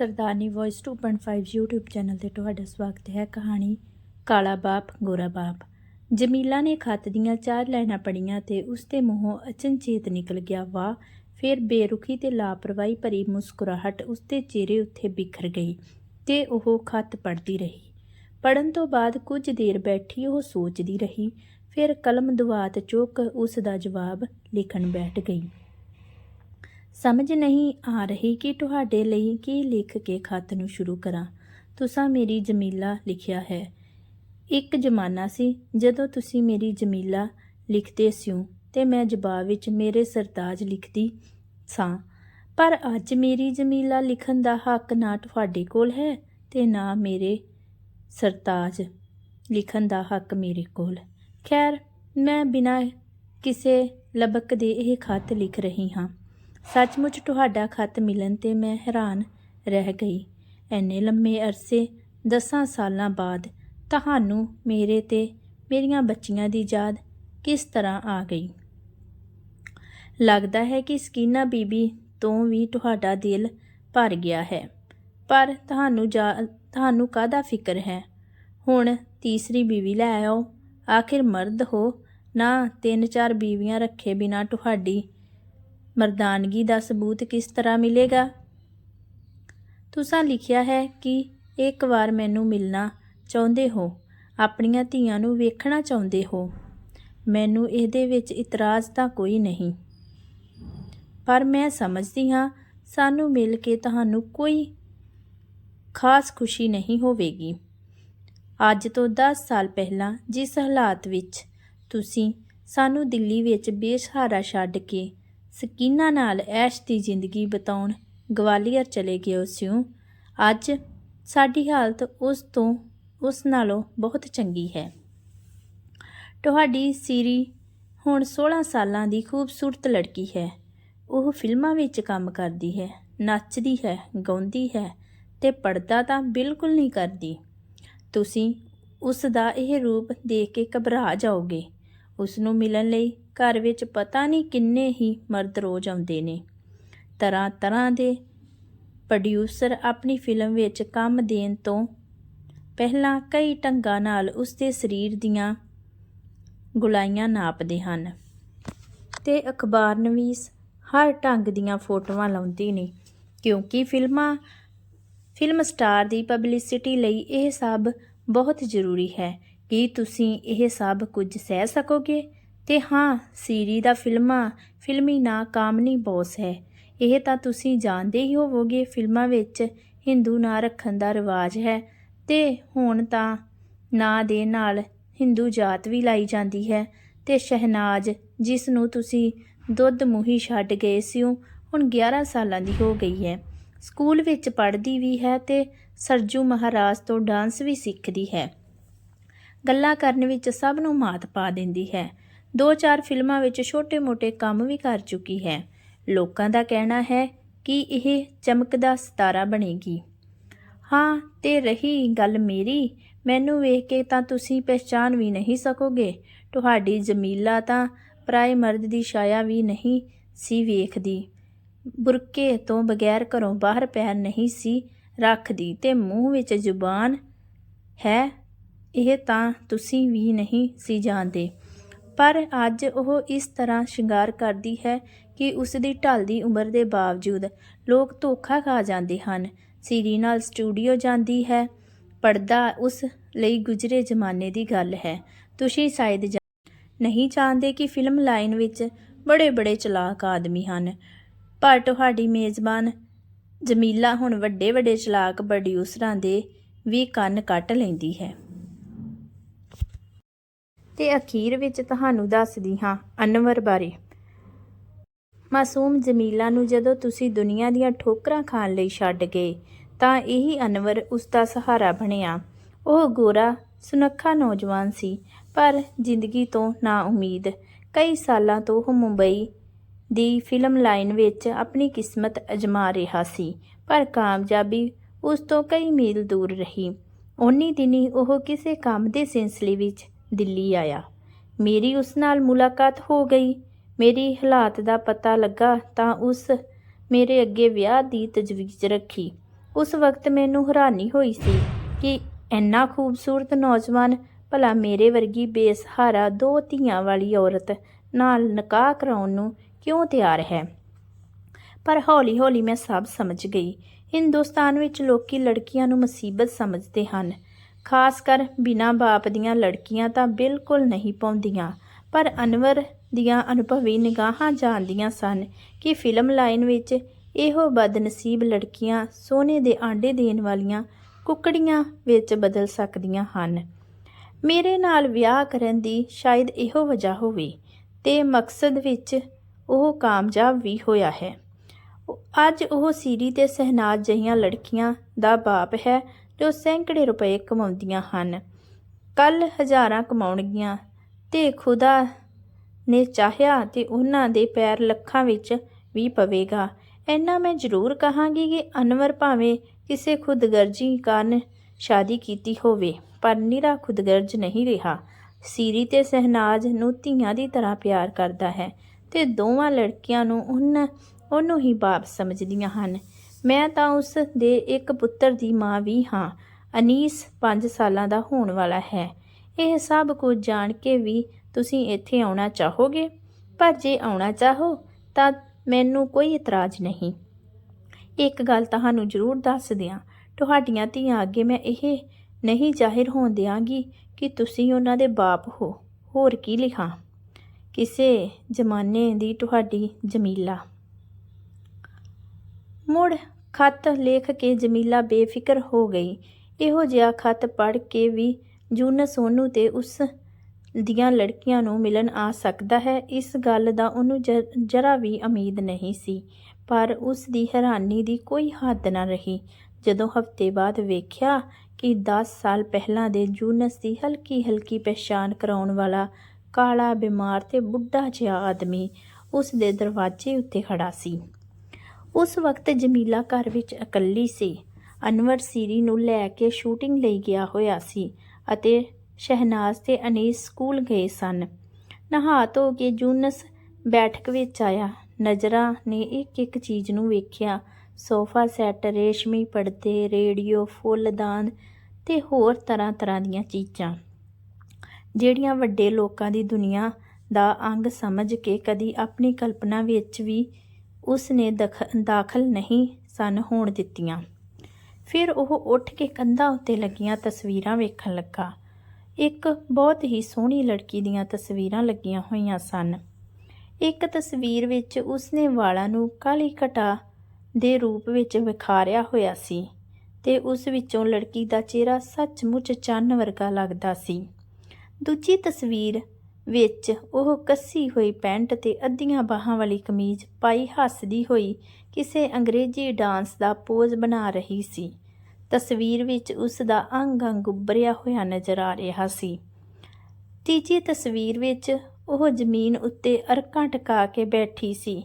ਸਰਦਾਰਨੀ voice 2.5 YouTube channel ਤੇ ਤੁਹਾਡਾ ਸਵਾਗਤ ਹੈ। ਕਹਾਣੀ ਕਾਲਾ ਬਾਪ, ਗੋਰਾ ਬਾਪ। ਜਮੀਲਾ ਨੇ ਖੱਤ ਦੀਆਂ ਚਾਰ ਲਾਈਨਾਂ ਪੜੀਆਂ ਤੇ ਉਸ ਦੇ ਮੂੰਹੋਂ ਅਚਨਚੇਤ ਨਿਕਲ ਗਿਆ। ਵਾਹ, ਫਿਰ ਬੇਰੁਖੀ ਤੇ ਲਾਪਰਵਾਹੀ ਭਰੀ ਮੁਸਕਰਾਹਟ ਉਸ ਦੇ ਚਿਹਰੇ ਉੱਤੇ ਬਿਖਰ ਗਈ ਤੇ ਉਹ ਖੱਤ ਪੜ੍ਹਦੀ ਰਹੀ। ਪੜਨ ਤੋਂ ਬਾਅਦ ਕੁਝ ਦੇਰ ਬੈਠੀ ਉਹ ਸੋਚਦੀ ਰਹੀ। ਫਿਰ ਕਲਮ ਦੁਆਤ ਚੁੱਕ ਉਸ ਦਾ ਜਵਾਬ ਲਿਖਣ ਬੈਠ ਗਈ। ਸਮਝ ਨਹੀਂ ਆ ਰਹੀ ਕਿ ਤੁਹਾਡੇ ਲਈ ਕੀ ਲਿਖ ਕੇ ਖਤ ਨੂੰ ਸ਼ੁਰੂ ਕਰਾਂ। ਤੁਸਾਂ ਮੇਰੀ ਜਮੀਲਾ ਲਿਖਿਆ ਹੈ। ਇੱਕ ਜ਼ਮਾਨਾ ਸੀ ਜਦੋਂ ਤੁਸੀਂ ਮੇਰੀ ਜਮੀਲਾ ਲਿਖਦੇ ਸਿਓ ਤੇ ਮੈਂ ਜਵਾਬ ਵਿੱਚ ਮੇਰੇ ਸਰਤਾਜ ਲਿਖਦੀ ਸਾਂ। ਪਰ ਅੱਜ ਮੇਰੀ ਜਮੀਲਾ ਲਿਖਣ ਦਾ ਹੱਕ ਨਾ ਤੁਹਾਡੇ ਕੋਲ ਹੈ ਤੇ ਨਾ ਮੇਰੇ ਸਰਤਾਜ ਲਿਖਣ ਦਾ ਹੱਕ ਮੇਰੇ ਕੋਲ। ਖੈਰ, ਮੈਂ ਬਿਨਾਂ ਕਿਸੇ ਲਬਕ ਦੇ ਇਹ ਖਤ ਲਿਖ ਰਹੀ ਹਾਂ। ਸੱਚਮੁੱਚ ਤੁਹਾਡਾ ਖਤ ਮਿਲਣ ਤੇ ਮੈਂ ਹੈਰਾਨ ਰਹਿ ਗਈ। ਐਨੇ ਲੰਮੇ ਅਰਸੇ, ਦਸਾਂ ਸਾਲਾਂ ਬਾਅਦ ਤੁਹਾਨੂੰ ਮੇਰੇ ਤੇ ਮੇਰੀਆਂ ਬੱਚੀਆਂ ਦੀ ਯਾਦ ਕਿਸ ਤਰ੍ਹਾਂ ਆ ਗਈ? ਲੱਗਦਾ ਹੈ ਕਿ ਸਕੀਨਾ ਬੀਬੀ ਤੋਂ ਵੀ ਤੁਹਾਡਾ ਦਿਲ ਭਰ ਗਿਆ ਹੈ, ਪਰ ਤੁਹਾਨੂੰ ਜਾ, ਤੁਹਾਨੂੰ ਕਾਹਦਾ ਫਿਕਰ ਹੈ? ਹੁਣ ਤੀਸਰੀ ਬੀਵੀ ਲੈ ਆਓ, ਆਖਿਰ ਮਰਦ ਹੋ, ਨਾ ਤਿੰਨ ਚਾਰ ਬੀਵੀਆਂ ਰੱਖੇ ਬਿਨਾ ਤੁਹਾਡੀ ਮਰਦਾਨਗੀ ਦਾ ਸਬੂਤ ਕਿਸ ਤਰ੍ਹਾਂ ਮਿਲੇਗਾ? ਤੁਸੀਂ ਲਿਖਿਆ ਹੈ ਕਿ ਇੱਕ ਵਾਰ ਮੈਨੂੰ ਮਿਲਣਾ ਚਾਹੁੰਦੇ ਹੋ, ਆਪਣੀਆਂ ਧੀਆਂ ਨੂੰ ਵੇਖਣਾ ਚਾਹੁੰਦੇ ਹੋ। ਮੈਨੂੰ ਇਹਦੇ ਵਿੱਚ ਇਤਰਾਜ਼ ਤਾਂ ਕੋਈ ਨਹੀਂ। ਪਰ ਮੈਂ ਸਮਝਦੀ ਹਾਂ, ਸਾਨੂੰ ਮਿਲ ਕੇ ਤੁਹਾਨੂੰ ਕੋਈ ਖਾਸ ਖੁਸ਼ੀ ਨਹੀਂ ਹੋਵੇਗੀ। ਅੱਜ ਤੋਂ 10 ਸਾਲ ਪਹਿਲਾਂ ਜਿਸ ਹਾਲਾਤ ਵਿੱਚ ਤੁਸੀਂ ਸਾਨੂੰ ਦਿੱਲੀ ਵਿੱਚ ਬੇਸਹਾਰਾ ਛੱਡ ਕੇ ਸਕੀਨਾਂ ਨਾਲ ਐਸ਼ ਦੀ ਜ਼ਿੰਦਗੀ ਬਤਾਉਣ ਗਵਾਲੀਅਰ ਚਲੇ ਗਏ ਸਿਓ ਅੱਜ ਸਾਡੀ ਹਾਲਤ ਉਸ ਤੋਂ ਉਸ ਨਾਲੋਂ ਬਹੁਤ ਚੰਗੀ ਹੈ। ਤੁਹਾਡੀ ਸੀਰੀ ਹੁਣ 16 ਸਾਲਾਂ ਦੀ ਖੂਬਸੂਰਤ ਲੜਕੀ ਹੈ। ਉਹ ਫਿਲਮਾਂ ਵਿੱਚ ਕੰਮ ਕਰਦੀ ਹੈ, ਨੱਚਦੀ ਹੈ, ਗਾਉਂਦੀ ਹੈ ਤੇ ਪਰਦਾ ਤਾਂ ਬਿਲਕੁਲ ਨਹੀਂ ਕਰਦੀ। ਤੁਸੀਂ ਉਸ ਦਾ ਇਹ ਰੂਪ ਦੇਖ ਕੇ ਘਬਰਾ ਜਾਓਗੇ। ਉਸ ਨੂੰ ਮਿਲਣ ਲਈ ਘਰ ਵਿੱਚ ਪਤਾ ਨਹੀਂ ਕਿੰਨੇ ਹੀ ਮਰਦ ਰੋਜ਼ ਆਉਂਦੇ ਨੇ। ਤਰ੍ਹਾਂ ਤਰ੍ਹਾਂ ਦੇ ਪ੍ਰੋਡਿਊਸਰ ਆਪਣੀ ਫਿਲਮ ਵਿੱਚ ਕੰਮ ਦੇਣ ਤੋਂ ਪਹਿਲਾਂ ਕਈ ਢੰਗਾਂ ਨਾਲ ਉਸ ਦੇ ਸਰੀਰ ਦੀਆਂ ਗੁਲਾਈਆਂ ਨਾਪਦੇ ਹਨ ਤੇ ਅਖਬਾਰ ਨਵੀਸ ਹਰ ਢੰਗ ਦੀਆਂ ਫੋਟੋਆਂ ਲਾਉਂਦੇ ਨੇ, ਕਿਉਂਕਿ ਫਿਲਮਾਂ ਫਿਲਮ ਸਟਾਰ ਦੀ ਪਬਲਿਸਿਟੀ ਲਈ ਇਹ ਸਭ ਬਹੁਤ ਜ਼ਰੂਰੀ ਹੈ। ਕੀ ਤੁਸੀਂ ਇਹ ਸਭ ਕੁਝ ਸਹਿ ਸਕੋਗੇ? ਤੇ ਹਾਂ, ਸੀਰੀ ਦਾ ਫਿਲਮਾਂ, ਫਿਲਮੀ ਨਾਂ ਕਾਮਨੀ ਬੌਸ ਹੈ। ਇਹ ਤਾਂ ਤੁਸੀਂ ਜਾਣਦੇ ਹੀ ਹੋਵੋਗੇ, ਫਿਲਮਾਂ ਵਿੱਚ ਹਿੰਦੂ ਨਾਂ ਰੱਖਣ ਦਾ ਰਿਵਾਜ ਹੈ ਤੇ ਹੁਣ ਤਾਂ ਨਾਂ ਦੇ ਨਾਲ ਹਿੰਦੂ ਜਾਤ ਵੀ ਲਾਈ ਜਾਂਦੀ ਹੈ ਤੇ ਸ਼ਹਿਨਾਜ਼, ਜਿਸ ਨੂੰ ਤੁਸੀਂ ਦੁੱਧ ਮੂਹੀ ਛੱਡ ਗਏ ਸੀ ਹੁਣ 11 ਸਾਲਾਂ ਦੀ ਹੋ ਗਈ ਹੈ। ਸਕੂਲ ਵਿੱਚ ਪੜ੍ਹਦੀ ਵੀ ਹੈ ਤੇ ਸਰਜੂ ਮਹਾਰਾਜ ਤੋਂ ਡਾਂਸ ਵੀ ਸਿੱਖਦੀ ਹੈ। ਗੱਲਾਂ ਕਰਨ ਵਿੱਚ ਸਭ ਨੂੰ ਮਾਤ ਪਾ ਦਿੰਦੀ ਹੈ। ਦੋ ਚਾਰ ਫਿਲਮਾਂ ਵਿੱਚ ਛੋਟੇ-ਮੋਟੇ ਕੰਮ ਵੀ ਕਰ ਚੁੱਕੀ ਹੈ। ਲੋਕਾਂ ਦਾ ਕਹਿਣਾ ਹੈ ਕਿ ਇਹ ਚਮਕਦਾ ਸਿਤਾਰਾ ਬਣੇਗੀ। ਹਾਂ, ਤੇ ਰਹੀ ਗੱਲ ਮੇਰੀ, ਮੈਨੂੰ ਵੇਖ ਕੇ ਤਾਂ ਤੁਸੀਂ ਪਛਾਣ ਵੀ ਨਹੀਂ ਸਕੋਗੇ। ਤੁਹਾਡੀ ਜਮੀਲਾ ਤਾਂ ਪਰਾਏ ਮਰਦ ਦੀ ਛਾਇਆ ਵੀ ਨਹੀਂ ਸੀ ਵੇਖਦੀ। ਬੁਰਕੇ ਤੋਂ ਬਗੈਰ ਘਰੋਂ ਬਾਹਰ ਪੈਰ ਨਹੀਂ ਸੀ ਰੱਖਦੀ ਤੇ ਮੂੰਹ ਵਿੱਚ ਜ਼ੁਬਾਨ ਹੈ ਇਹ ਤਾਂ ਤੁਸੀਂ ਵੀ ਨਹੀਂ ਸੀ ਜਾਣਦੇ। ਪਰ ਅੱਜ ਉਹ ਇਸ ਤਰ੍ਹਾਂ ਸ਼ਿੰਗਾਰ ਕਰਦੀ ਹੈ ਕਿ ਉਸ ਦੀ ਢਲਦੀ ਉਮਰ ਦੇ ਬਾਵਜੂਦ ਲੋਕ ਧੋਖਾ ਖਾ ਜਾਂਦੇ ਹਨ। ਸੀਰੀ ਨਾਲ ਸਟੂਡੀਓ ਜਾਂਦੀ ਹੈ। ਪਰਦਾ ਉਸ ਲਈ ਗੁਜ਼ਰੇ ਜ਼ਮਾਨੇ ਦੀ ਗੱਲ ਹੈ। ਤੁਸੀਂ ਸ਼ਾਇਦ ਨਹੀਂ ਜਾਣਦੇ ਕਿ ਫਿਲਮ ਲਾਈਨ ਵਿੱਚ ਬੜੇ-ਬੜੇ ਚਲਾਕ ਆਦਮੀ ਹਨ। ਪਰ ਤੁਹਾਡੀ ਮੇਜ਼ਬਾਨ ਜਮੀਲਾ ਹੁਣ ਵੱਡੇ-ਵੱਡੇ ਚਲਾਕ ਪ੍ਰੋਡਿਊਸਰਾਂ ਦੇ ਵੀ ਕੰਨ ਕੱਟ ਲੈਂਦੀ ਹੈ। ਤੇ ਅਖੀਰ ਵਿੱਚ ਤੁਹਾਨੂੰ ਦੱਸਦੀ ਹਾਂ ਅਨਵਰ ਬਾਰੇ। ਮਾਸੂਮ ਜਮੀਲਾ ਨੂੰ ਜਦੋਂ ਤੁਸੀਂ ਦੁਨੀਆ ਦੀਆਂ ਠੋਕਰਾਂ ਖਾਣ ਲਈ ਛੱਡ ਗਏ, ਤਾਂ ਇਹੀ ਅਨਵਰ ਉਸ ਦਾ ਸਹਾਰਾ ਬਣਿਆ। ਉਹ ਗੋਰਾ, ਸੁਨੱਖਾ ਨੌਜਵਾਨ ਸੀ, ਪਰ ਜ਼ਿੰਦਗੀ ਤੋਂ ਨਾ ਉਮੀਦ ਕਈ ਸਾਲਾਂ ਤੋਂ ਉਹ ਮੁੰਬਈ ਦੀ ਫਿਲਮ ਲਾਈਨ ਵਿੱਚ ਆਪਣੀ ਕਿਸਮਤ ਅਜਮਾ ਰਿਹਾ ਸੀ, ਪਰ ਕਾਮਯਾਬੀ ਉਸ ਤੋਂ ਕਈ ਮੀਲ ਦੂਰ ਰਹੀ। ਉਨੀ ਦਿਨੀ ਉਹ ਕਿਸੇ ਕੰਮ ਦੇ ਸਿਲਸਿਲੇ ਵਿੱਚ ਦਿੱਲੀ ਆਇਆ। ਮੇਰੀ ਉਸ ਨਾਲ ਮੁਲਾਕਾਤ ਹੋ ਗਈ। ਮੇਰੀ ਹਾਲਾਤ ਦਾ ਪਤਾ ਲੱਗਾ ਤਾਂ ਉਸ ਮੇਰੇ ਅੱਗੇ ਵਿਆਹ ਦੀ ਤਜਵੀਜ਼ ਰੱਖੀ। ਉਸ ਵਕਤ ਮੈਨੂੰ ਹੈਰਾਨੀ ਹੋਈ ਸੀ ਕਿ ਇੰਨਾ ਖੂਬਸੂਰਤ ਨੌਜਵਾਨ ਭਲਾ ਮੇਰੇ ਵਰਗੀ ਬੇਸਹਾਰਾ ਦੋ ਧੀਆਂ ਵਾਲੀ ਔਰਤ ਨਾਲ ਨਿਕਾਹ ਕਰਾਉਣ ਨੂੰ ਕਿਉਂ ਤਿਆਰ ਹੈ? ਪਰ ਹੌਲੀ-ਹੌਲੀ ਮੈਂ ਸਭ ਸਮਝ ਗਈ। ਹਿੰਦੁਸਤਾਨ ਵਿੱਚ ਲੋਕੀ ਲੜਕੀਆਂ ਨੂੰ ਮੁਸੀਬਤ ਸਮਝਦੇ ਹਨ। ਖਾਸ ਕਰ ਬਿਨਾਂ ਬਾਪ ਦੀਆਂ ਲੜਕੀਆਂ ਤਾਂ ਬਿਲਕੁਲ ਨਹੀਂ ਪਾਉਂਦੀਆਂ। ਪਰ ਅਨਵਰ ਦੀਆਂ ਅਨੁਭਵੀ ਨਿਗਾਹਾਂ ਜਾਣਦੀਆਂ ਸਨ ਕਿ ਫਿਲਮ ਲਾਈਨ ਵਿੱਚ ਇਹੋ ਬਦਨਸੀਬ ਲੜਕੀਆਂ ਸੋਨੇ ਦੇ ਆਂਡੇ ਦੇਣ ਵਾਲੀਆਂ ਕੁਕੜੀਆਂ ਵਿੱਚ ਬਦਲ ਸਕਦੀਆਂ ਹਨ। ਮੇਰੇ ਨਾਲ ਵਿਆਹ ਕਰਨ ਦੀ ਸ਼ਾਇਦ ਇਹੋ ਵਜ੍ਹਾ ਹੋਵੇ ਤੇ ਮਕਸਦ ਵਿੱਚ ਉਹ ਕਾਮਯਾਬ ਵੀ ਹੋਇਆ ਹੈ। ਅੱਜ ਉਹ ਸੀਰੀ ਤੇ ਸਹਿਨਾਜ ਜਿਹੀਆਂ ਲੜਕੀਆਂ ਦਾ ਬਾਪ ਹੈ ਜੋ ਸੈਂਕੜੇ ਰੁਪਏ ਕਮਾਉਂਦੀਆਂ ਹਨ। ਕੱਲ ਹਜ਼ਾਰਾਂ ਕਮਾਉਣਗੀਆਂ ਤੇ ਖੁਦਾ ਨੇ ਚਾਹਿਆ ਤੇ ਉਹਨਾਂ ਦੇ ਪੈਰ ਲੱਖਾਂ ਵਿੱਚ ਵੀ ਪਵੇਗਾ। ਇੰਨਾ ਮੈਂ ਜ਼ਰੂਰ ਕਹਾਂਗੀ ਕਿ ਅਨਵਰ ਭਾਵੇਂ ਕਿਸੇ ਖੁਦਗਰਜੀ ਕਾਰਨ ਸ਼ਾਦੀ ਕੀਤੀ ਹੋਵੇ, ਪਰ ਨਿਰਾ ਖੁਦਗਰਜ ਨਹੀਂ ਰਿਹਾ। ਸੀਰੀ ਤੇ ਸਹਿਨਾਜ ਨੂੰ ਧੀਆਂ ਦੀ ਤਰ੍ਹਾਂ ਪਿਆਰ ਕਰਦਾ ਹੈ ਤੇ ਦੋਵਾਂ ਲੜਕੀਆਂ ਨੂੰ ਉਹਨਾਂ ਉਹਨੂੰ ਹੀ ਬਾਪ ਸਮਝਦੀਆਂ ਹਨ। ਮੈਂ ਤਾਂ ਉਸ ਦੇ ਇੱਕ ਪੁੱਤਰ ਦੀ ਮਾਂ ਵੀ ਹਾਂ। ਅਨੀਸ 5 ਸਾਲਾਂ ਦਾ ਹੋਣ ਵਾਲਾ ਹੈ। ਇਹ ਸਭ ਕੁਝ ਜਾਣ ਕੇ ਵੀ ਤੁਸੀਂ ਇੱਥੇ ਆਉਣਾ ਚਾਹੋਗੇ? ਪਰ ਜੇ ਆਉਣਾ ਚਾਹੋ, ਤਾਂ ਮੈਨੂੰ ਕੋਈ ਇਤਰਾਜ਼ ਨਹੀਂ। ਇੱਕ ਗੱਲ ਤੁਹਾਨੂੰ ਜ਼ਰੂਰ ਦੱਸ ਦਿਆਂ। ਤੁਹਾਡੀਆਂ ਧੀਆਂ ਅੱਗੇ ਮੈਂ ਇਹ ਨਹੀਂ ਜ਼ਾਹਿਰ ਹੋਣ ਦਿਆਂਗੀ ਕਿ ਤੁਸੀਂ ਉਹਨਾਂ ਦੇ ਬਾਪ ਹੋ। ਹੋਰ ਕੀ ਲਿਖਾਂ? ਕਿਸੇ ਜ਼ਮਾਨੇ ਦੀ ਤੁਹਾਡੀ ਜਮੀਲਾ। ਮੁੜ ਖਤ ਲਿਖ ਕੇ ਜਮੀਲਾ ਬੇਫਿਕਰ ਹੋ ਗਈ। ਇਹੋ ਜਿਹਾ ਖਤ ਪੜ੍ਹ ਕੇ ਵੀ ਜੂਨਸ ਉਹਨੂੰ ਤੇ ਉਸ ਦੀਆਂ ਲੜਕੀਆਂ ਨੂੰ ਮਿਲਣ ਆ ਸਕਦਾ ਹੈ। ਇਸ ਗੱਲ ਦਾ ਉਹਨੂੰ ਜ- ਜਰਾ ਵੀ ਉਮੀਦ ਨਹੀਂ ਸੀ, ਪਰ ਉਸ ਦੀ ਹੈਰਾਨੀ ਦੀ ਕੋਈ ਹੱਦ ਨਾ ਰਹੀ। ਜਦੋਂ ਹਫ਼ਤੇ ਬਾਅਦ ਵੇਖਿਆ ਕਿ 10 ਸਾਲ ਪਹਿਲਾਂ ਦੇ ਜੂਨਸ ਦੀ ਹਲਕੀ ਹਲਕੀ ਪਛਾਣ ਕਰਾਉਣ ਵਾਲਾ ਕਾਲਾ ਬਿਮਾਰ ਤੇ ਬੁੱਢਾ ਜਿਹਾ ਆਦਮੀ ਉਸ ਦੇ ਦਰਵਾਜ਼ੇ ਉੱਤੇ ਖੜਾ ਸੀ। ਉਸ ਵਕਤ ਜਮੀਲਾ ਘਰ ਵਿੱਚ ਇਕੱਲੀ ਸੀ। ਅਨਵਰ ਸੀਰੀ ਨੂੰ ਲੈ ਕੇ ਸ਼ੂਟਿੰਗ ਲਈ ਗਿਆ ਹੋਇਆ ਸੀ ਅਤੇ ਸ਼ਹਿਨਾਜ਼ ਤੇ ਅਨੀਸ ਸਕੂਲ ਗਏ ਸਨ। ਨਹਾ ਧੋ ਕੇ ਜੂਨਸ ਬੈਠਕ ਵਿੱਚ ਆਇਆ। ਨਜ਼ਰਾਂ ਨੇ ਇੱਕ ਇੱਕ ਚੀਜ਼ ਨੂੰ ਵੇਖਿਆ। ਸੋਫਾ ਸੈੱਟ, ਰੇਸ਼ਮੀ ਪਰਦੇ, ਰੇਡੀਓ ਫੁੱਲਦਾਨ ਤੇ ਹੋਰ ਤਰ੍ਹਾਂ ਤਰ੍ਹਾਂ ਦੀਆਂ ਚੀਜ਼ਾਂ, ਜਿਹੜੀਆਂ ਵੱਡੇ ਲੋਕਾਂ ਦੀ ਦੁਨੀਆ ਦਾ ਅੰਗ ਸਮਝ ਕੇ ਕਦੀ ਆਪਣੀ ਕਲਪਨਾ ਵਿੱਚ ਵੀ ਉਸ ਨੇ ਦਖ- ਦਾਖਲ ਨਹੀਂ ਸਨ ਹੋਣ ਦਿੱਤੀਆਂ। ਫਿਰ ਉਹ ਉੱਠ ਕੇ ਕੰਧਾਂ ਉੱਤੇ ਲੱਗੀਆਂ ਤਸਵੀਰਾਂ ਵੇਖਣ ਲੱਗਾ। ਇੱਕ ਬਹੁਤ ਹੀ ਸੋਹਣੀ ਲੜਕੀ ਦੀਆਂ ਤਸਵੀਰਾਂ ਲੱਗੀਆਂ ਹੋਈਆਂ ਸਨ। ਇੱਕ ਤਸਵੀਰ ਵਿੱਚ ਉਸਨੇ ਵਾਲਾਂ ਨੂੰ ਕਾਲੀ ਘਟਾ ਦੇ ਰੂਪ ਵਿੱਚ ਵਿਖਾਰਿਆ ਹੋਇਆ ਸੀ ਤੇ ਉਸ ਵਿੱਚੋਂ ਲੜਕੀ ਦਾ ਚਿਹਰਾ ਸੱਚਮੁੱਚ ਚੰਨ ਵਰਗਾ ਲੱਗਦਾ ਸੀ। ਦੂਜੀ ਤਸਵੀਰ ਵਿੱਚ ਉਹ ਕੱਸੀ ਹੋਈ ਪੈਂਟ ਤੇ ਅੱਧੀਆਂ ਬਾਹਾਂ ਵਾਲੀ ਕਮੀਜ਼ ਪਾਈ ਹੱਸਦੀ ਹੋਈ ਕਿਸੇ ਅੰਗਰੇਜ਼ੀ ਡਾਂਸ ਦਾ ਪੋਜ਼ ਬਣਾ ਰਹੀ ਸੀ। ਤਸਵੀਰ ਵਿੱਚ ਉਸ ਦਾ ਅੰਗ ਅੰਗ ਉੱਭਰਿਆ ਹੋਇਆ ਨਜ਼ਰ ਆ ਰਿਹਾ ਸੀ। ਤੀਜੀ ਤਸਵੀਰ ਵਿੱਚ ਉਹ ਜ਼ਮੀਨ ਉੱਤੇ ਅਰਕਾਂ ਟਕਾ ਕੇ ਬੈਠੀ ਸੀ।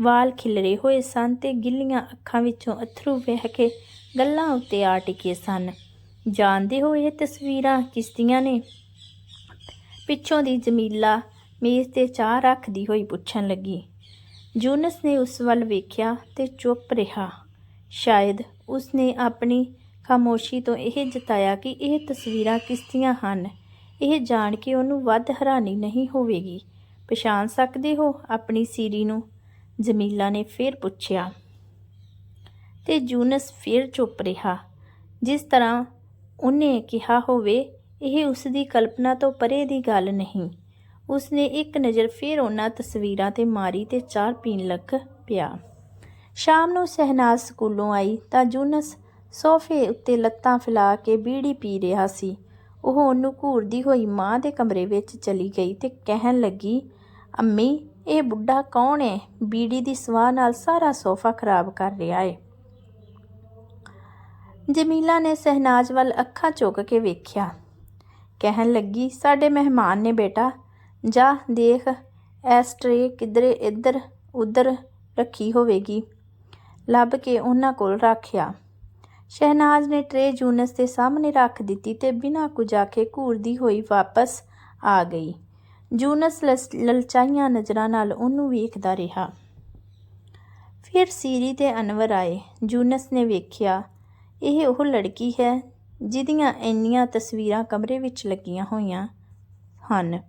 ਵਾਲ ਖਿਲਰੇ ਹੋਏ ਸਨ ਤੇ ਗਿੱਲੀਆਂ ਅੱਖਾਂ ਵਿੱਚੋਂ ਅਥਰੂ ਵਹਿ ਕੇ ਗੱਲਾਂ ਉੱਤੇ ਆ ਟਿਕੇ ਸਨ। ਜਾਣਦੇ ਹੋ ਇਹ ਤਸਵੀਰਾਂ ਕਿਸਦੀਆਂ ਨੇ? ਪਿੱਛੋਂ ਦੀ ਜਮੀਲਾ ਮੇਜ਼ ਤੇ ਚਾਹ ਰੱਖਦੀ ਹੋਈ ਪੁੱਛਣ ਲੱਗੀ। ਜੂਨਸ ਨੇ ਉਸ ਵੱਲ ਵੇਖਿਆ ਤੇ ਚੁੱਪ ਰਿਹਾ। ਸ਼ਾਇਦ ਉਸ ਨੇ ਆਪਣੀ ਖਾਮੋਸ਼ੀ ਤੋਂ ਇਹ ਜਤਾਇਆ ਕਿ ਇਹ ਤਸਵੀਰਾਂ ਕਿਸਦੀਆਂ ਹਨ। ਇਹ ਜਾਣ ਕੇ ਉਹਨੂੰ ਵੱਧ ਹੈਰਾਨੀ ਨਹੀਂ ਹੋਵੇਗੀ। ਪਛਾਣ ਸਕਦੇ ਹੋ ਆਪਣੀ ਸੀਰੀ ਨੂੰ? ਜਮੀਲਾ ਨੇ ਫਿਰ ਪੁੱਛਿਆ। ਤੇ ਜੂਨਸ ਫਿਰ ਚੁੱਪ ਰਿਹਾ। ਜਿਸ ਤਰ੍ਹਾਂ ਉਹਨੇ ਕਿਹਾ ਹੋਵੇ ਇਹ ਉਸ ਦੀ ਕਲਪਨਾ ਤੋਂ ਪਰੇ ਦੀ ਗੱਲ ਨਹੀਂ। ਉਸਨੇ ਇੱਕ ਨਜ਼ਰ ਫਿਰ ਉਹਨਾਂ ਤਸਵੀਰਾਂ ਤੇ ਮਾਰੀ ਤੇ ਚਾਹ ਪੀਣ ਲੱਗ ਪਿਆ। ਸ਼ਾਮ ਨੂੰ ਸਹਿਨਾਜ਼ ਸਕੂਲੋਂ ਆਈ ਤਾਂ ਜੂਨਸ ਸੋਫੇ ਉੱਤੇ ਲੱਤਾਂ ਫੈਲਾ ਕੇ ਬੀੜੀ ਪੀ ਰਿਹਾ ਸੀ। ਉਹ ਉਹਨੂੰ ਘੂਰਦੀ ਹੋਈ ਮਾਂ ਦੇ ਕਮਰੇ ਵਿੱਚ ਚਲੀ ਗਈ ਤੇ ਕਹਿਣ ਲੱਗੀ, ਅੰਮੀ, ਇਹ ਬੁੱਢਾ ਕੌਣ ਹੈ ਬੀੜੀ ਦੀ ਸਵਾਹ ਨਾਲ ਸਾਰਾ ਸੋਫਾ ਖਰਾਬ ਕਰ ਰਿਹਾ ਹੈ ਜਮੀਲਾ ਨੇ ਸਹਿਨਾਜ਼ ਵੱਲ ਅੱਖਾਂ ਚੁੱਕ ਕੇ ਵੇਖਿਆ। ਕਹਿਣ ਲੱਗੀ, ਸਾਡੇ ਮਹਿਮਾਨ ਨੇ ਬੇਟਾ, ਜਾ ਦੇਖ ਐਸ ਟਰੇ ਕਿਧਰੇ ਇੱਧਰ ਉੱਧਰ ਰੱਖੀ ਹੋਵੇਗੀ। ਲੱਭ ਕੇ ਉਹਨਾਂ ਕੋਲ ਰੱਖਿਆ। ਸ਼ਹਿਨਾਜ਼ ਨੇ ਟਰੇ ਜੂਨਸ ਦੇ ਸਾਹਮਣੇ ਰੱਖ ਦਿੱਤੀ ਤੇ ਬਿਨਾਂ ਕੁਝ ਆਖੇ ਘੂਰਦੀ ਹੋਈ ਵਾਪਸ ਆ ਗਈ। ਜੂਨਸ ਲਸ- ਲਲਚਾਈਆਂ ਨਜ਼ਰਾਂ ਨਾਲ ਉਹਨੂੰ ਵੇਖਦਾ ਰਿਹਾ। ਫਿਰ ਸੀਰੀ ਤੇ ਅਨਵਰ ਆਏ। ਜੂਨਸ ਨੇ ਵੇਖਿਆ, ਇਹ ਉਹ ਲੜਕੀ ਹੈ ਜਿਹਦੀਆਂ ਇੰਨੀਆਂ ਤਸਵੀਰਾਂ ਕਮਰੇ ਵਿੱਚ ਲੱਗੀਆਂ ਹੋਈਆਂ ਹਨ।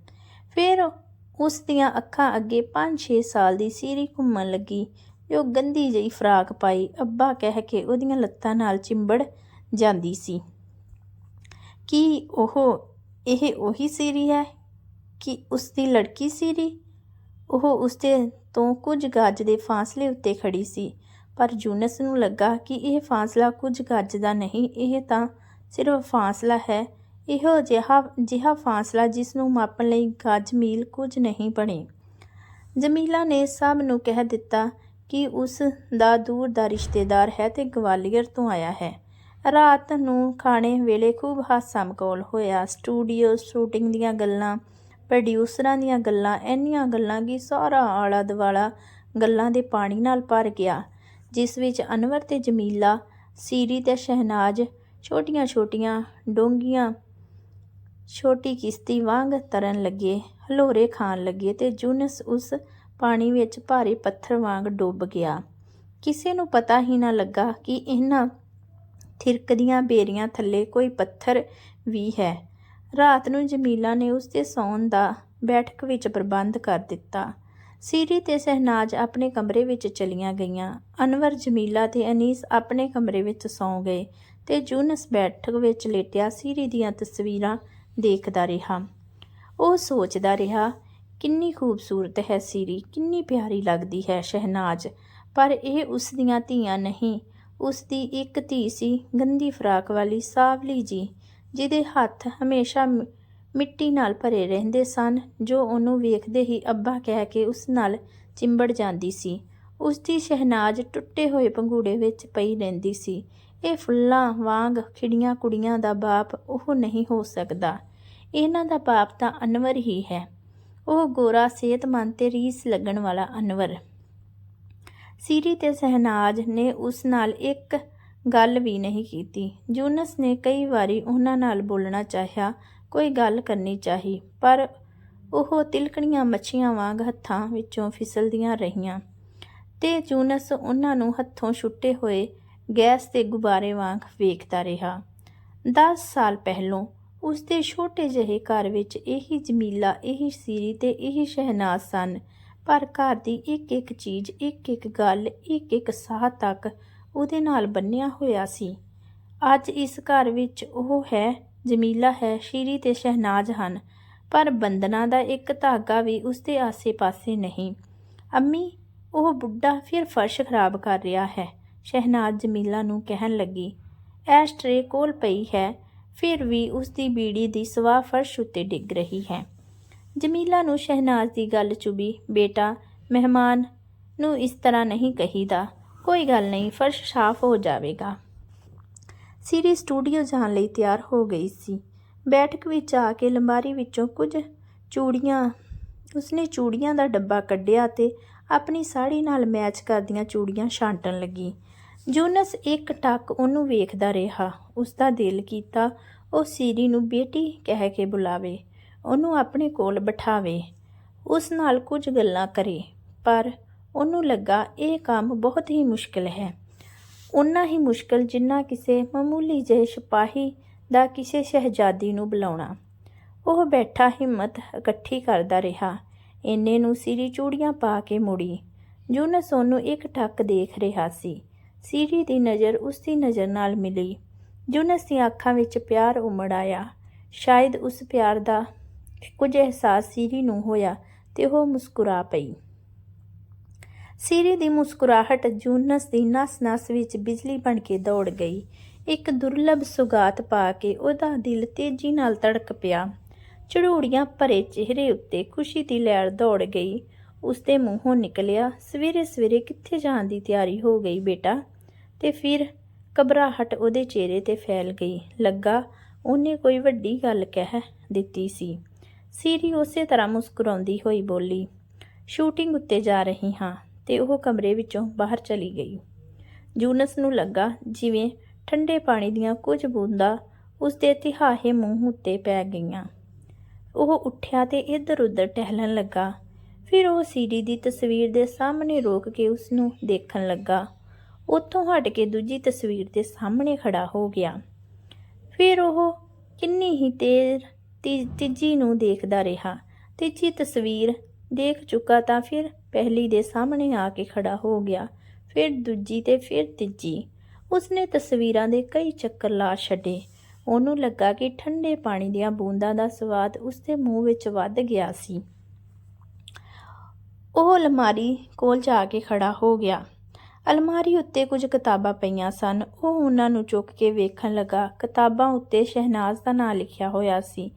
ਫਿਰ ਉਸ ਦੀਆਂ ਅੱਖਾਂ ਅੱਗੇ 5-6 ਸਾਲ ਦੀ ਸੀਰੀ ਘੁੰਮਣ ਲੱਗੀ। ਜੋ ਗੰਦੀ ਜਿਹੀ ਫਰਾਕ ਪਾਈ ਅੱਬਾ ਕਹਿ ਕੇ ਉਹਦੀਆਂ ਲੱਤਾਂ ਨਾਲ ਚਿੰਬੜ ਜਾਂਦੀ ਸੀ। ਕੀ ਉਹ ਇਹ ਉਹੀ ਸੀਰੀ ਹੈ ਕਿ ਉਸ ਦੀ ਲੜਕੀ ਸੀਰੀ? ਉਹ ਉਸਦੇ ਤੋਂ ਕੁਝ ਗੱਜ ਦੇ ਫਾਸਲੇ ਉੱਤੇ ਖੜੀ ਸੀ। ਪਰ ਜੂਨਸ ਨੂੰ ਲੱਗਾ ਕਿ ਇਹ ਫਾਸਲਾ ਕੁਝ ਗੱਜ ਦਾ ਨਹੀਂ, ਇਹ ਤਾਂ ਸਿਰਫ ਫਾਸਲਾ ਹੈ। ਇਹੋ ਜਿਹਾ ਜਿਹਾ ਫਾਸਲਾ ਜਿਸ ਨੂੰ ਮਾਪਣ ਲਈ ਗੱਜ ਮੀਲ ਕੁਝ ਨਹੀਂ ਬਣੇ। ਜਮੀਲਾ ਨੇ ਸਭ ਨੂੰ ਕਹਿ ਦਿੱਤਾ ਕਿ ਉਸ ਦਾ ਦੂਰ ਦਾ ਰਿਸ਼ਤੇਦਾਰ ਹੈ ਤੇ ਗਵਾਲੀਅਰ ਤੋਂ ਆਇਆ ਹੈ। ਰਾਤ ਨੂੰ ਖਾਣੇ ਵੇਲੇ ਖੂਬ ਹਾਸਾ ਮਕੌਲ ਹੋਇਆ। ਸਟੂਡੀਓ, ਸ਼ੂਟਿੰਗ ਦੀਆਂ ਗੱਲਾਂ, ਪ੍ਰੋਡਿਊਸਰਾਂ ਦੀਆਂ ਗੱਲਾਂ, ਇੰਨੀਆਂ ਗੱਲਾਂ ਕਿ ਸਾਰਾ ਆਲਾ ਦੁਆਲਾ ਗੱਲਾਂ ਦੇ ਪਾਣੀ ਨਾਲ ਭਰ ਗਿਆ, ਜਿਸ ਵਿੱਚ ਅਨਵਰ ਤੇ ਜਮੀਲਾ, ਸੀਰੀ ਤੇ ਸ਼ਹਿਨਾਜ਼ ਛੋਟੀਆਂ-ਛੋਟੀਆਂ ਡੋਂਗੀਆਂ ਛੋਟੀ ਕਿਸ਼ਤੀ ਵਾਂਗ ਤਰਨ ਲੱਗੇ, ਹਲੋਰੇ ਖਾਣ ਲੱਗੇ ਤੇ ਜੂਨਸ ਉਸ ਪਾਣੀ ਵਿੱਚ ਭਾਰੇ ਪੱਥਰ ਵਾਂਗ ਡੁੱਬ ਗਿਆ। ਕਿਸੇ ਨੂੰ ਪਤਾ ਹੀ ਨਾ ਲੱਗਾ ਕਿ ਇਹਨਾਂ ਥਿਰਕਦੀਆਂ ਬੇਰੀਆਂ ਥੱਲੇ ਕੋਈ ਪੱਥਰ ਵੀ ਹੈ। ਰਾਤ ਨੂੰ ਜਮੀਲਾ ਨੇ ਉਸਦੇ ਸੌਣ ਦਾ ਬੈਠਕ ਵਿੱਚ ਪ੍ਰਬੰਧ ਕਰ ਦਿੱਤਾ। ਸੀਰੀ ਤੇ ਸਹਿਨਾਜ ਆਪਣੇ ਕਮਰੇ ਵਿੱਚ ਚਲੀਆਂ ਗਈਆਂ। ਅਨਵਰ, ਜਮੀਲਾ ਤੇ ਅਨੀਸ ਆਪਣੇ ਕਮਰੇ ਵਿੱਚ ਸੌਂ ਗਏ ਤੇ ਜੂਨਸ ਬੈਠਕ ਵਿੱਚ ਲੇਟਿਆ ਸੀਰੀ ਦੀਆਂ ਤਸਵੀਰਾਂ ਦੇਖਦਾ ਰਿਹਾ। ਉਹ ਸੋਚਦਾ ਰਿਹਾ, ਕਿੰਨੀ ਖੂਬਸੂਰਤ ਹੈ ਸੀਰੀ, ਕਿੰਨੀ ਪਿਆਰੀ ਲੱਗਦੀ ਹੈ ਸ਼ਹਿਨਾਜ਼। ਪਰ ਇਹ ਉਸ ਦੀਆਂ ਧੀਆਂ ਨਹੀਂ ਉਸ ਦੀ ਇੱਕ ਧੀ ਸੀ, ਗੰਦੀ ਫਰਾਕ ਵਾਲੀ ਸਾਵਲੀ ਜੀ, ਜਿਹਦੇ ਹੱਥ ਹਮੇਸ਼ਾ ਮਿੱਟੀ ਨਾਲ ਭਰੇ ਰਹਿੰਦੇ ਸਨ, ਜੋ ਉਹਨੂੰ ਵੇਖਦੇ ਹੀ ਅੱਬਾ ਕਹਿ ਕੇ ਉਸ ਨਾਲ ਚਿੰਬੜ ਜਾਂਦੀ ਸੀ। ਉਸ ਦੀ ਸ਼ਹਿਨਾਜ਼ ਟੁੱਟੇ ਹੋਏ ਪੰਘੂੜੇ ਵਿੱਚ ਪਈ ਰਹਿੰਦੀ ਸੀ। ਇਹ ਫੁੱਲਾਂ ਵਾਂਗ ਖਿੜੀਆਂ ਕੁੜੀਆਂ ਦਾ ਬਾਪ ਉਹ ਨਹੀਂ ਹੋ ਸਕਦਾ। ਇਹਨਾਂ ਦਾ ਬਾਪ ਤਾਂ ਅਨਵਰ ਹੀ ਹੈ। ਉਹ ਗੋਰਾ ਸਿਹਤਮੰਦ ਤੇ ਰੀਸ ਲੱਗਣ ਵਾਲਾ ਅਨਵਰ। ਸੀਰੀ ਤੇ ਸਹਿਨਾਜ ਨੇ ਉਸ ਨਾਲ ਇੱਕ ਗੱਲ ਵੀ ਨਹੀਂ ਕੀਤੀ। ਜੂਨਸ ਨੇ ਕਈ ਵਾਰੀ ਉਹਨਾਂ ਨਾਲ ਬੋਲਣਾ ਚਾਹਿਆ ਕੋਈ ਗੱਲ ਕਰਨੀ ਚਾਹੀ, ਪਰ ਉਹ ਤਿਲਕਣੀਆਂ ਮੱਛੀਆਂ ਵਾਂਗ ਹੱਥਾਂ ਵਿੱਚੋਂ ਫਿਸਲਦੀਆਂ ਰਹੀਆਂ ਤੇ ਜੂਨਸ ਉਹਨਾਂ ਨੂੰ ਹੱਥੋਂ ਛੁੱਟੇ ਹੋਏ ਗੈਸ ਦੇ ਗੁਬਾਰੇ ਵਾਂਗ ਵੇਖਦਾ ਰਿਹਾ। 10 ਸਾਲ ਪਹਿਲੋਂ ਉਸ ਦੇ ਛੋਟੇ ਜਿਹੇ ਘਰ ਵਿੱਚ ਇਹੀ ਜਮੀਲਾ, ਇਹੀ ਸੀਰੀ ਤੇ ਇਹੀ ਸ਼ਹਿਨਾਜ਼ ਸਨ, ਪਰ ਘਰ ਦੀ ਇੱਕ ਇੱਕ ਚੀਜ਼ ਇੱਕ ਇੱਕ ਗੱਲ ਇੱਕ ਇੱਕ ਸਾਹ ਤੱਕ ਉਹਦੇ ਨਾਲ ਬੰਨਿਆ ਹੋਇਆ ਸੀ। ਅੱਜ ਇਸ ਘਰ ਵਿੱਚ ਉਹ ਹੈ ਜਮੀਲਾ ਹੈ, ਸ਼ੀਰੀ ਤੇ ਸ਼ਹਿਨਾਜ਼ ਹਨ, ਪਰ ਬੰਧਨਾਂ ਦਾ ਇੱਕ ਧਾਗਾ ਵੀ ਉਸਦੇ ਆਸੇ-ਪਾਸੇ ਨਹੀਂ। ਅੰਮੀ, ਉਹ ਬੁੱਢਾ ਫਿਰ ਫਰਸ਼ ਖਰਾਬ ਕਰ ਰਿਹਾ ਹੈ, ਸ਼ਹਿਨਾਜ਼ ਜਮੀਲਾ ਨੂੰ ਕਹਿਣ ਲੱਗੀ। ਐਸ਼ ਟਰੇ ਕੋਲ ਪਈ ਹੈ, ਫਿਰ ਵੀ ਉਸ ਦੀ ਬੀੜੀ ਦੀ ਸਵਾਹ ਫਰਸ਼ ਉੱਤੇ ਡਿੱਗ ਰਹੀ ਹੈ। ਜਮੀਲਾ ਨੂੰ ਸ਼ਹਿਨਾਜ਼ ਦੀ ਗੱਲ ਚੁਬੀ, ਬੇਟਾ, ਮਹਿਮਾਨ ਨੂੰ ਇਸ ਤਰ੍ਹਾਂ ਨਹੀਂ ਕਹੀਦਾ, ਕੋਈ ਗੱਲ ਨਹੀਂ, ਫਰਸ਼ ਸਾਫ਼ ਹੋ ਜਾਵੇਗਾ। ਸੀਰੀ ਸਟੂਡੀਓ ਜਾਣ ਲਈ ਤਿਆਰ ਹੋ ਗਈ ਸੀ। ਬੈਠਕ ਵਿੱਚ ਆ ਕੇ ਲੰਬਾਰੀ ਵਿੱਚੋਂ ਕੁਝ ਚੂੜੀਆਂ, ਉਸਨੇ ਚੂੜੀਆਂ ਦਾ ਡੱਬਾ ਕੱਢਿਆ ਤੇ ਆਪਣੀ ਸਾੜੀ ਨਾਲ ਮੈਚ ਕਰਦੀਆਂ ਚੂੜੀਆਂ ਛਾਂਟਣ ਲੱਗੀ। ਜੂਨਸ ਇੱਕ ਟੱਕ ਉਹਨੂੰ ਵੇਖਦਾ ਰਿਹਾ। ਉਸ ਦਾ ਦਿਲ ਕੀਤਾ ਉਹ ਸੀਰੀ ਨੂੰ ਬੇਟੀ ਕਹਿ ਕੇ ਬੁਲਾਵੇ, ਉਹਨੂੰ ਆਪਣੇ ਕੋਲ ਬਿਠਾਵੇ। ਉਸ ਨਾਲ ਕੁਝ ਗੱਲਾਂ ਕਰੇ, ਪਰ ਉਹਨੂੰ ਲੱਗਾ ਇਹ ਕੰਮ ਬਹੁਤ ਹੀ ਮੁਸ਼ਕਲ ਹੈ। ਉਨਾ ਹੀ ਮੁਸ਼ਕਲ ਜਿੰਨਾ ਕਿਸੇ ਮਾਮੂਲੀ ਜਿਹੇ ਸਿਪਾਹੀ ਦਾ ਕਿਸੇ ਸ਼ਹਿਜ਼ਾਦੀ ਨੂੰ ਬੁਲਾਉਣਾ। ਉਹ ਬੈਠਾ ਹਿੰਮਤ ਇਕੱਠੀ ਕਰਦਾ ਰਿਹਾ। ਇੰਨੇ ਨੂੰ ਸੀਰੀ ਚੂੜੀਆਂ ਪਾ ਕੇ ਮੁੜੀ। ਜੂਨਸ ਉਹਨੂੰ ਇੱਕ ਟੱਕ ਦੇਖ ਰਿਹਾ ਸੀ। ਸੀਰੀ ਦੀ ਨਜ਼ਰ ਉਸ ਦੀ ਨਜ਼ਰ ਨਾਲ ਮਿਲੀ। ਜੂਨਸ ਦੀਆਂ ਅੱਖਾਂ ਵਿੱਚ ਪਿਆਰ ਉਮੜ ਆਇਆ। ਸ਼ਾਇਦ ਉਸ ਪਿਆਰ ਦਾ ਕੁਝ ਅਹਿਸਾਸ ਸੀਰੀ ਨੂੰ ਹੋਇਆ ਤੇ ਉਹ ਮੁਸਕਰਾ ਪਈ। ਸੀਰੀ ਦੀ ਮੁਸਕਰਾਹਟ ਜੂਨਸ ਦੀ ਨਸ-ਨਸ ਵਿੱਚ ਬਿਜਲੀ ਬਣ ਕੇ ਦੌੜ ਗਈ। ਇੱਕ ਦੁਰਲਭ ਸੁਗਾਤ ਪਾ ਕੇ ਉਹਦਾ ਦਿਲ ਤੇਜ਼ੀ ਨਾਲ ਧੜਕ ਪਿਆ। ਚੜੂੜੀਆਂ ਭਰੇ ਚਿਹਰੇ ਉੱਤੇ ਖੁਸ਼ੀ ਦੀ ਲਹਿਰ ਦੌੜ ਗਈ। ਉਸਦੇ ਮੂੰਹੋਂ ਨਿਕਲਿਆ, ਸਵੇਰੇ ਸਵੇਰੇ ਕਿੱਥੇ ਜਾਣ ਦੀ ਤਿਆਰੀ ਹੋ ਗਈ ਬੇਟਾ? ਤੇ ਫਿਰ ਘਬਰਾਹਟ ਉਹਦੇ ਚਿਹਰੇ ਤੇ ਫੈਲ ਗਈ। ਲੱਗਾ, ਉਹਨੇ ਕੋਈ ਵੱਡੀ ਗੱਲ ਕਹਿ ਦਿੱਤੀ ਸੀ। ਸੀਰੀ ਉਸੇ ਤਰ੍ਹਾਂ ਮੁਸਕਰਾਉਂਦੀ ਹੋਈ ਬੋਲੀ, ਸ਼ੂਟਿੰਗ ਉੱਤੇ ਜਾ ਰਹੀ ਹਾਂ। ਤੇ ਉਹ ਕਮਰੇ ਵਿੱਚੋਂ ਬਾਹਰ ਚਲੀ ਗਈ। ਜੂਨਸ ਨੂੰ ਲੱਗਾ ਜਿਵੇਂ ਠੰਡੇ ਪਾਣੀ ਦੀਆਂ ਕੁਝ ਬੂੰਦਾਂ ਉਸਦੇ ਤਿਹਾਹੇ ਮੂੰਹ ਉੱਤੇ ਪੈ ਗਈਆਂ। ਉਹ ਉੱਠਿਆ ਤੇ ਇੱਧਰ ਉੱਧਰ ਟਹਿਲਣ ਲੱਗਾ। ਫਿਰ ਉਹ ਸੀਡੀ ਦੀ ਤਸਵੀਰ ਦੇ ਸਾਹਮਣੇ ਰੋਕ ਕੇ ਉਸ ਨੂੰ ਦੇਖਣ ਲੱਗਾ। ਉੱਥੋਂ ਹਟ ਕੇ ਦੂਜੀ ਤਸਵੀਰ ਦੇ ਸਾਹਮਣੇ ਖੜਾ ਹੋ ਗਿਆ। ਫਿਰ ਉਹ ਕਿੰਨੀ ਹੀ ਤੇਜ਼ ਤੀ- ਤੀਜੀ ਨੂੰ ਦੇਖਦਾ ਰਿਹਾ। ਤੀਜੀ ਤਸਵੀਰ ਦੇਖ ਚੁੱਕਾ ਤਾਂ ਫਿਰ ਪਹਿਲੀ ਦੇ ਸਾਹਮਣੇ ਆ ਕੇ ਖੜਾ ਹੋ ਗਿਆ, ਫਿਰ ਦੂਜੀ ਤੇ ਫਿਰ ਤੀਜੀ। ਉਸਨੇ ਤਸਵੀਰਾਂ ਦੇ ਕਈ ਚੱਕਰ ਲਾ ਛੱਡੇ। ਉਹਨੂੰ ਲੱਗਾ ਕਿ ਠੰਡੇ ਪਾਣੀ ਦੀਆਂ ਬੂੰਦਾਂ ਦਾ ਸਵਾਦ ਉਸਦੇ ਮੂੰਹ ਵਿੱਚ ਵੱਧ ਗਿਆ ਸੀ। ਉਹ ਅਲਮਾਰੀ ਕੋਲ ਜਾ ਕੇ ਖੜਾ ਹੋ ਗਿਆ। ਅਲਮਾਰੀ ਉੱਤੇ ਕੁਝ ਕਿਤਾਬਾਂ ਪਈਆਂ ਸਨ। ਉਹ ਉਹਨਾਂ ਨੂੰ ਚੁੱਕ ਕੇ ਵੇਖਣ ਲੱਗਾ। ਕਿਤਾਬਾਂ ਉੱਤੇ ਸ਼ਹਿਨਾਜ਼ ਦਾ ਨਾਂ ਲਿਖਿਆ ਹੋਇਆ ਸੀ।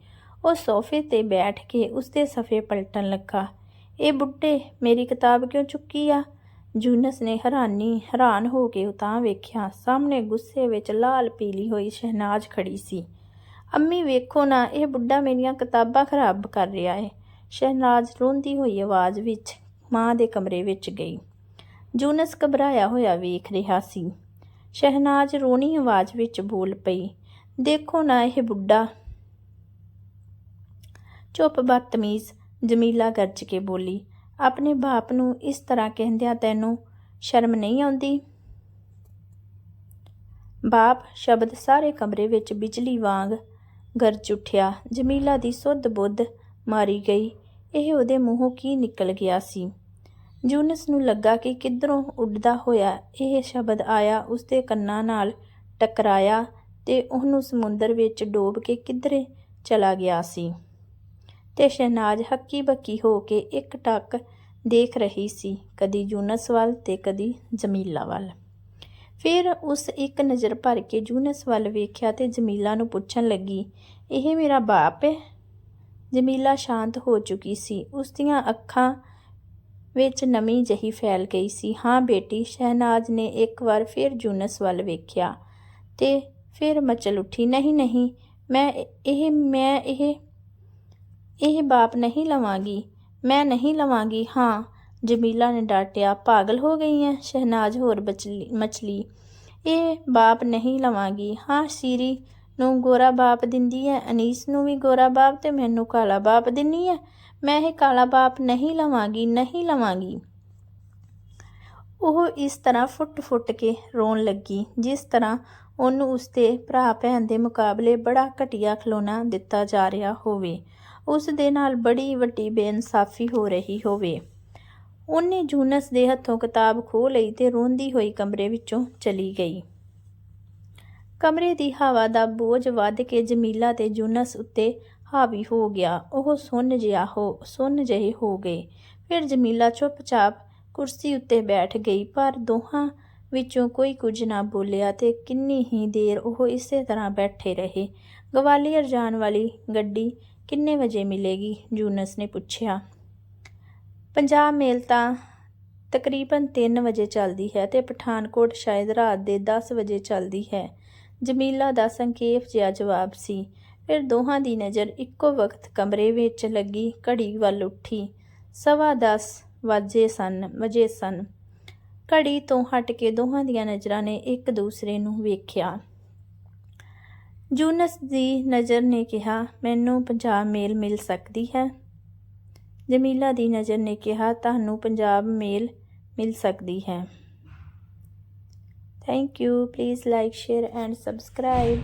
ਉਹ ਸੋਫੇ ਤੇ ਬੈਠ ਕੇ ਉਸਦੇ ਸਫੇ ਪਲਟਣ ਲੱਗਾ। ਇਹ ਬੁੱਢੇ, ਮੇਰੀ ਕਿਤਾਬ ਕਿਉਂ ਚੁੱਕੀ ਆ? ਜੂਨਸ ਨੇ ਹੈਰਾਨੀ, ਹੈਰਾਨ ਹੋ ਕੇ ਉਤਾਂ ਵੇਖਿਆ, ਸਾਹਮਣੇ ਗੁੱਸੇ ਵਿੱਚ ਲਾਲ ਪੀਲੀ ਹੋਈ ਸ਼ਹਿਨਾਜ਼ ਖੜੀ ਸੀ। ਅੰਮੀ, ਵੇਖੋ ਨਾ, ਇਹ ਬੁੱਢਾ ਮੇਰੀਆਂ ਕਿਤਾਬਾਂ ਖਰਾਬ ਕਰ ਰਿਹਾ ਹੈ ਸ਼ਹਿਨਾਜ਼ ਰੋਂਦੀ ਹੋਈ ਆਵਾਜ਼ ਵਿੱਚ ਮਾਂ ਦੇ ਕਮਰੇ ਵਿੱਚ ਗਈ। ਜੂਨਸ ਘਬਰਾਇਆ ਹੋਇਆ ਵੇਖ ਰਿਹਾ ਸੀ। ਸ਼ਹਿਨਾਜ਼ ਰੋਣੀ ਆਵਾਜ਼ ਵਿੱਚ ਬੋਲ ਪਈ, ਦੇਖੋ ਨਾ ਇਹ ਬੁੱਢਾ। ਚੁੱਪ ਬਦਤਮੀਜ਼ ਜਮੀਲਾ ਗਰਜ ਕੇ ਬੋਲੀ, ਆਪਣੇ ਬਾਪ ਨੂੰ ਇਸ ਤਰ੍ਹਾਂ ਕਹਿੰਦਿਆਂ ਤੈਨੂੰ ਸ਼ਰਮ ਨਹੀਂ ਆਉਂਦੀ? ਬਾਪ ਸ਼ਬਦ ਸਾਰੇ ਕਮਰੇ ਵਿੱਚ ਬਿਜਲੀ ਵਾਂਗ ਗਰਜ ਉੱਠਿਆ। ਜਮੀਲਾ ਦੀ ਸੁੱਧ ਬੁੱਧ ਮਾਰੀ ਗਈ। ਇਹ ਉਹਦੇ ਮੂੰਹੋਂ ਕੀ ਨਿਕਲ ਗਿਆ ਸੀ? ਜੂਨਸ ਨੂੰ ਲੱਗਾ ਕਿ ਕਿੱਧਰੋਂ ਉੱਡਦਾ ਹੋਇਆ ਇਹ ਸ਼ਬਦ ਆਇਆ, ਉਸਦੇ ਕੰਨਾਂ ਨਾਲ ਟਕਰਾਇਆ ਤੇ ਉਹਨੂੰ ਸਮੁੰਦਰ ਵਿੱਚ ਡੋਬ ਕੇ ਕਿੱਧਰੇ ਚਲਾ ਗਿਆ ਸੀ। ਤੇ ਸ਼ਹਿਨਾਜ਼ ਹੱਕੀ ਬੱਕੀ ਹੋ ਕੇ ਇੱਕ ਟੱਕ ਦੇਖ ਰਹੀ ਸੀ, ਕਦੀ ਜੂਨਸ ਵੱਲ ਤੇ ਕਦੀ ਜਮੀਲਾ ਵੱਲ। ਫਿਰ ਉਸ ਇੱਕ ਨਜ਼ਰ ਭਰ ਕੇ ਜੂਨਸ ਵੱਲ ਵੇਖਿਆ ਤੇ ਜਮੀਲਾ ਨੂੰ ਪੁੱਛਣ ਲੱਗੀ, ਇਹ ਮੇਰਾ ਬਾਪ ਹੈ? ਜਮੀਲਾ ਸ਼ਾਂਤ ਹੋ ਚੁੱਕੀ ਸੀ। ਉਸ ਦੀਆਂ ਅੱਖਾਂ ਵਿੱਚ ਨਮੀ ਜਿਹੀ ਫੈਲ ਗਈ ਸੀ। ਹਾਂ ਬੇਟੀ, ਸ਼ਹਿਨਾਜ਼ ਨੇ ਇੱਕ ਵਾਰ ਫਿਰ ਜੂਨਸ ਵੱਲ ਵੇਖਿਆ ਤੇ ਫਿਰ ਮਚਲ ਉੱਠੀ, ਨਹੀਂ ਨਹੀਂ, ਮੈਂ ਇਹ ਮੈਂ ਇਹ ਇਹ ਬਾਪ ਨਹੀਂ ਲਵਾਂਗੀ, ਮੈਂ ਨਹੀਂ ਲਵਾਂਗੀ, ਹਾਂ। ਜਮੀਲਾ ਨੇ ਡਾਟਿਆ, ਪਾਗਲ ਹੋ ਗਈ ਹੈ ਸ਼ਹਿਨਾਜ਼ ਹੋਰ ਬਚਲੀ, ਮਚਲੀ। ਇਹ ਬਾਪ ਨਹੀਂ ਲਵਾਂਗੀ, ਹਾਂ ਸੀਰੀ ਨੂੰ ਗੋਰਾ ਬਾਪ ਦਿੰਦੀ ਹੈ ਅਨੀਸ ਨੂੰ ਵੀ ਗੋਰਾ ਬਾਪ ਤੇ ਮੈਨੂੰ ਕਾਲਾ ਬਾਪ ਦਿੰਨੀ ਹੈ ਮੈਂ ਇਹ ਕਾਲਾ ਬਾਪ ਨਹੀਂ ਲਵਾਂਗੀ ਨਹੀਂ ਲਵਾਂਗੀ। ਉਹ ਇਸ ਤਰ੍ਹਾਂ ਫੁੱਟ-ਫੁੱਟ ਕੇ ਰੋਣ ਲੱਗੀ, ਜਿਸ ਤਰ੍ਹਾਂ ਉਹਨੂੰ ਉਸਦੇ ਭਰਾ ਭੈਣ ਦੇ ਮੁਕਾਬਲੇ ਬੜਾ ਘਟੀਆ ਖਲੋਣਾ ਦਿੱਤਾ ਜਾ ਰਿਹਾ ਹੋਵੇ। ਉਸ ਦੇ ਨਾਲ ਬੜੀ ਵੱਡੀ ਬੇਇਨਸਾਫੀ ਹੋ ਰਹੀ ਹੋਵੇ। ਉਹਨੇ ਜੂਨਸ ਦੇ ਹੱਥੋਂ ਕਿਤਾਬ ਖੋਹ ਲਈ ਤੇ ਰੋਂਦੀ ਹੋਈ ਕਮਰੇ ਵਿੱਚੋਂ ਚਲੀ ਗਈ। ਕਮਰੇ ਦੀ ਹਵਾ ਦਾ ਬੋਝ ਵੱਧ ਕੇ ਜਮੀਲਾ ਤੇ ਜੂਨਸ ਉੱਤੇ ਹਾਵੀ ਹੋ ਗਿਆ। ਉਹ ਸੁੰਨ ਜਿਹਾ ਹੋ, ਸੁੰਨ ਜਿਹੇ ਹੋ ਗਏ। ਫਿਰ ਜਮੀਲਾ ਚੁੱਪਚਾਪ ਕੁਰਸੀ ਉੱਤੇ ਬੈਠ ਗਈ, ਪਰ ਦੋਹਾਂ ਵਿੱਚੋਂ ਕੋਈ ਕੁਝ ਨਾ ਬੋਲਿਆ ਤੇ ਕਿੰਨੀ ਹੀ ਦੇਰ ਉਹ ਇਸੇ ਤਰ੍ਹਾਂ ਬੈਠੇ ਰਹੇ। ਗਵਾਲੀਅਰ ਜਾਣ ਵਾਲੀ ਗੱਡੀ ਕਿੰਨੇ ਵਜੇ ਮਿਲੇਗੀ? ਜੂਨਸ ਨੇ ਪੁੱਛਿਆ। ਪੰਜਾਬ ਮੇਲ ਤਾਂ ਤਕਰੀਬਨ 3 ਵਜੇ ਚੱਲਦੀ ਹੈ ਤੇ ਪਠਾਨਕੋਟ ਸ਼ਾਇਦ ਰਾਤ ਦੇ 10 ਵਜੇ ਚੱਲਦੀ ਹੈ। ਜਮੀਲਾ ਦਾ ਸੰਖੇਪ ਜਿਹਾ ਜਵਾਬ ਸੀ। ਫਿਰ ਦੋਹਾਂ ਦੀ ਨਜ਼ਰ ਇੱਕੋ ਵਕਤ ਕਮਰੇ ਵਿੱਚ ਲੱਗੀ, ਘੜੀ ਵੱਲ ਉੱਠੀ। ਸਵਾ 10 ਵਜੇ ਸਨ ਵਜੇ ਸਨ। ਘੜੀ ਤੋਂ ਹਟ ਕੇ ਦੋਹਾਂ ਦੀਆਂ ਨਜ਼ਰਾਂ ਨੇ ਇੱਕ ਦੂਸਰੇ ਨੂੰ ਵੇਖਿਆ। ਜੂਨਸ ਦੀ ਨਜ਼ਰ ਨੇ ਕਿਹਾ, ਮੈਨੂੰ ਪੰਜਾਬ ਮੇਲ ਮਿਲ ਸਕਦੀ ਹੈ? ਜਮੀਲਾ ਦੀ ਨਜ਼ਰ ਨੇ ਕਿਹਾ, ਤੁਹਾਨੂੰ ਪੰਜਾਬ ਮੇਲ ਮਿਲ ਸਕਦੀ ਹੈ। Thank you please like share and subscribe